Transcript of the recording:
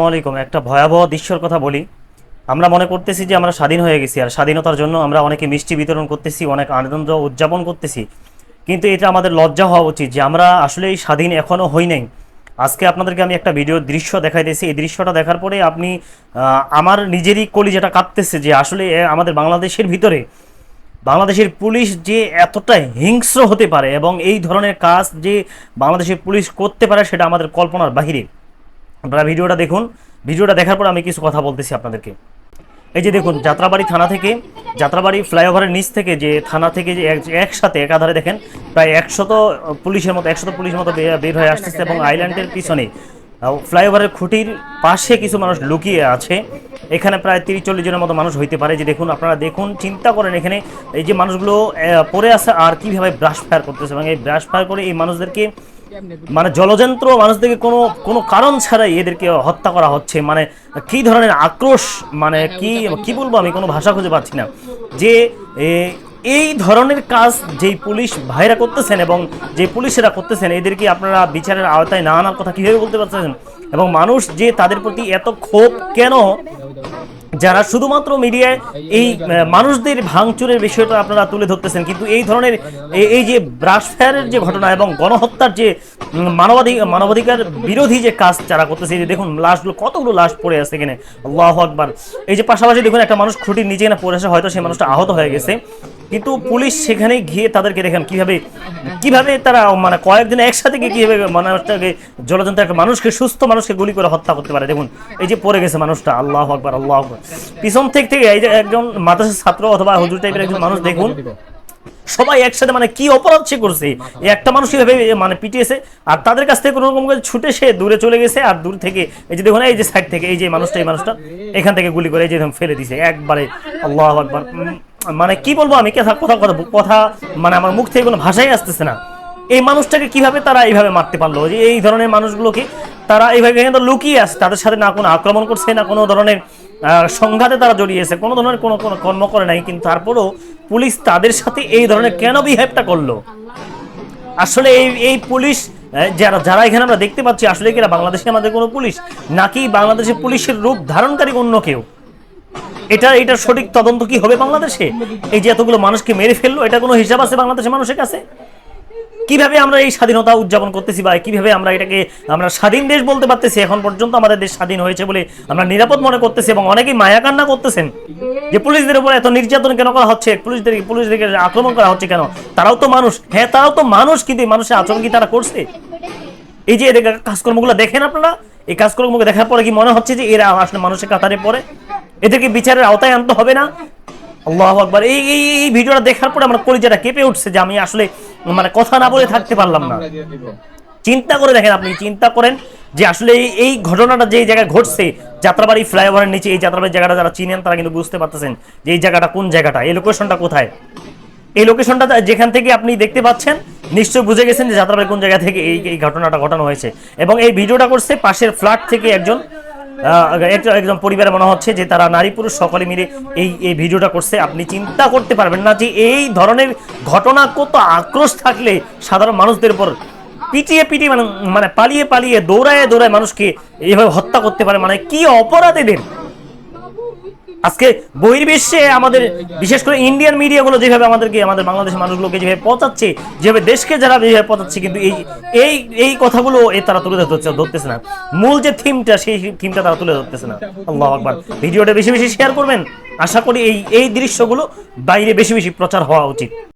আসসালামাইকুম একটা ভয়াবহ দৃশ্যর কথা বলি। আমরা মনে করতেছি যে আমরা স্বাধীন হয়ে গেছি, আর স্বাধীনতার জন্য আমরা অনেকে মিষ্টি বিতরণ করতেছি, অনেক আনন্দ উদযাপন করতেছি। কিন্তু এটা আমাদের লজ্জা হওয়া উচিত যে আমরা আসলে এই স্বাধীন এখনও হই নাই। আজকে আপনাদেরকে আমি একটা ভিডিওর দৃশ্য দেখাইতেছি। এই দৃশ্যটা দেখার পরে আপনি আমার নিজেরই কলি যেটা কাঁপতেছে যে আসলে আমাদের বাংলাদেশের ভিতরে, বাংলাদেশের পুলিশ যে এতটা হিংস্র হতে পারে এবং এই ধরনের কাজ যে বাংলাদেশের পুলিশ করতে পারে সেটা আমাদের কল্পনার বাহিরে। আপনারা ভিডিওটা দেখুন। ভিডিওটা দেখার পর আমি কিছু কথা বলতেছি আপনাদেরকে। এই যে দেখুন, যাত্রাবাড়ি থানা থেকে, যাত্রাবাড়ি ফ্লাইওভারের নিচ থেকে যে থানা থেকে যে এক- একসাথে, একাধারে দেখেন, প্রায় একশত পুলিশের মতো, একশত পুলিশের মতো বের হয়ে আসতেছে এবং আইল্যান্ডের পিছনে ফ্লাইওভারের খুঁটির পাশে কিছু মানুষ লুকিয়ে আছে। এখানে প্রায় তিরিশ চল্লিশ জনের মতো মানুষ হইতে পারে। যে দেখুন, আপনারা দেখুন, চিন্তা করেন এখানে, এই যে মানুষগুলো পড়ে আছে আর কীভাবে ব্রাশ ফায়ার করতেছে। এবং এই ব্রাশ ফায়ার করে এই মানুষদেরকে মানে জলযন্ত্র মানুষদেরকে কোনো কোনো কারণ ছাড়াই এদেরকে হত্যা করা হচ্ছে। মানে কি ধরনের আক্রোশ মানে কি কি বলব আমি? কোনো ভাষা খুঁজে পাচ্ছি না। যে এই ধরনের কাজ যেই পুলিশ ভাইরা করতেছেন এবং যে পুলিশেরা করতেছেন এদেরকে আপনারা বিচারের আওতায় না আনার কথা কীভাবে বলতে পারতেছেন? এবং মানুষ যে তাদের প্রতি এত ক্ষোভ কেন? যারা শুধুমাত্র মিডিয়ায় এই মানুষদের ভাঙচুরের বিষয়টা আপনারা তুলে ধরতেছেন, কিন্তু এই ধরনের এই- যে ব্রাশ ফায়ারের যে ঘটনা এবং গণহত্যার যে মানবাধিক মানবাধিকার বিরোধী যে কাজ যারা করতেছে, এই যে দেখুন লাশগুলো কতগুলো লাশ পড়ে আছে এখানে। আল্লাহ আকবার। এই যে পাশাপাশি দেখুন, একটা মানুষ খুঁটির নিচে না পড়ে আসে হয়তো সেই মানুষটা আহত হয়ে গেছে। কিন্তু পুলিশ সেখানে গিয়ে তাদেরকে দেখেন কীভাবে কীভাবে তারা মানে কয়েকদিন একসাথে গিয়ে কীভাবে মানুষটাকে জলযন্ত্র একটা মানুষকে, সুস্থ মানুষকে গুলি করে হত্যা করতে পারে। দেখুন, এই যে পড়ে গেছে মানুষটা, আল্লাহ আকবার আল্লাহ আকবার। পিছন থেকে থেকে এই যে একজন মাদ্রাসার ছাত্র অথবা হুজুর টাইপের একজন মানুষ দেখুন, সবাই একসাথে মানে কি অপরাধ সে করছে? একটা মানুষ কীভাবে মানে পিটিয়েছে, আর তাদের কাছ থেকে কোনো রকম করে ছুটে সে দূরে চলে গেছে, আর দূর থেকে, এই যে দেখুন, এই যে সাইড থেকে, এই যে মানুষটা, এই মানুষটা, এখান থেকে গুলি করে, এই যে ফেলে দিছে, একবারে, আল্লাহ আকবার। মানে কি বলব, আমি কথা কথা কথা মানে আমার মুখ থেকে কোনো ভাষাই আসতেছে না। এই মানুষটাকে কীভাবে তারা এইভাবে মারতে পারল? যে এই ধরনের মানুষগুলোকে তারা এইভাবে কিন্তু লুকিয়ে আছে? তাদের সাথে না কোনো আক্রমণ করছে, না কোনো ধরনের সংঘাতে তারা জড়িয়েছে কোনো ধরনের কোনো কোনো কর্ম করে নাই, কিন্তু তারপরেও পুলিশ তাদের সাথে এই ধরনের কেন বিহেভটা করল? আসলে এই এই পুলিশ যারা যারা এখানে আমরা দেখতে পাচ্ছি, আসলে কি বাংলাদেশে আমাদের কোনো পুলিশ? নাকি বাংলাদেশের পুলিশের রূপ ধারণকারী অন্য কেউ? এটা এটা সঠিক তদন্ত কি হবে বাংলাদেশে? এই যে এতগুলো মানুষকে মেরে ফেলল, এটা কোনো হিসাব আছে বাংলাদেশের মানুষের কাছে? কীভাবে আমরা এই স্বাধীনতা উদযাপন করতেছি বা কীভাবে আমরা এটাকে আমরা স্বাধীন দেশ বলতে পারতেছি? এখন পর্যন্ত আমাদের দেশ স্বাধীন হয়েছে বলে আমরা নিরাপদ মনে করতেছি এবং অনেকেই মায়া কান্না করতেছেন। যে পুলিশদের উপর এত নির্যাতন কেন করা হচ্ছে? পুলিশদের পুলিশদেরকে আক্রমণ করা হচ্ছে কেন? তারাও তো মানুষ। হ্যাঁ তারাও তো মানুষ কিন্তু মানুষের আচরণ কি তারা করছে? এই যে এদের কাজকর্মগুলো দেখেন আপনারা? এই কাজকর্মগুলো দেখার পরে কি মনে হচ্ছে যে এরা আসলে মানুষের কাতারে পড়ে? এদেরকে বিচারের আওতায় আনতে হবে না? আল্লাহ আকবার। এই এই এই ভিডিওটা দেখার পরে আমার কলিজাটা কেঁপে উঠছে যে আমি আসলে মানে কথা না বলে থাকতে পারলাম না। চিন্তা করে দেখেন আপনি চিন্তা করেন যে আসলে এই- এই ঘটনাটা যে জায়গায় ঘটছে যাত্রাবাড়ি ফ্লাইওভারের নিচে এই যাত্রাবাড়ি জায়গাটা যারা চিনেন তারা কিন্তু বুঝতে পারতেছেন যে এই জায়গাটা কোন জায়গাটা এই লোকেশনটা কোথায়? এই লোকেশনটা যেখান থেকে আপনি দেখতে পাচ্ছেন নিশ্চয়ই বুঝে গেছেন যে যাত্রাবাড়ি কোন জায়গা থেকে এই এই ঘটনাটা ঘটানো হয়েছে। এবং এই ভিডিওটা করছে পাশের ফ্ল্যাট থেকে একজন একজন পরিবারে মনে হচ্ছে যে তারা নারী পুরুষ সকলে মিলে এই এই ভিডিওটা করছে। আপনি চিন্তা করতে পারবেন না যে এই ধরনের ঘটনা কত আক্রোশ থাকলে সাধারণ মানুষদের উপর পিটিয়ে পিটিয়ে মানে মানে পালিয়ে পালিয়ে দৌড়ায় দৌড়ায় মানুষকে এইভাবে হত্যা করতে পারে। মানে কি অপরাধ এদের? আজকে বহির্বিশ্বে আমাদের, বিশেষ করে ইন্ডিয়ান মিডিয়াগুলো যেভাবে আমাদেরকে, আমাদের বাংলাদেশের মানুষগুলোকে যেভাবে পচাচ্ছে, যেভাবে দেশকে যারা যেভাবে পচাচ্ছে, কিন্তু এই এই এই কথাগুলো এ তারা তুলে ধরতে ধরতেছে না। মূল যে থিমটা সেই থিমটা তারা তুলে ধরতেছে না। আল্লাহ আকবার। ভিডিওটা বেশি বেশি শেয়ার করবেন। আশা করি এই এই দৃশ্যগুলো বাইরে বেশি বেশি প্রচার হওয়া উচিত।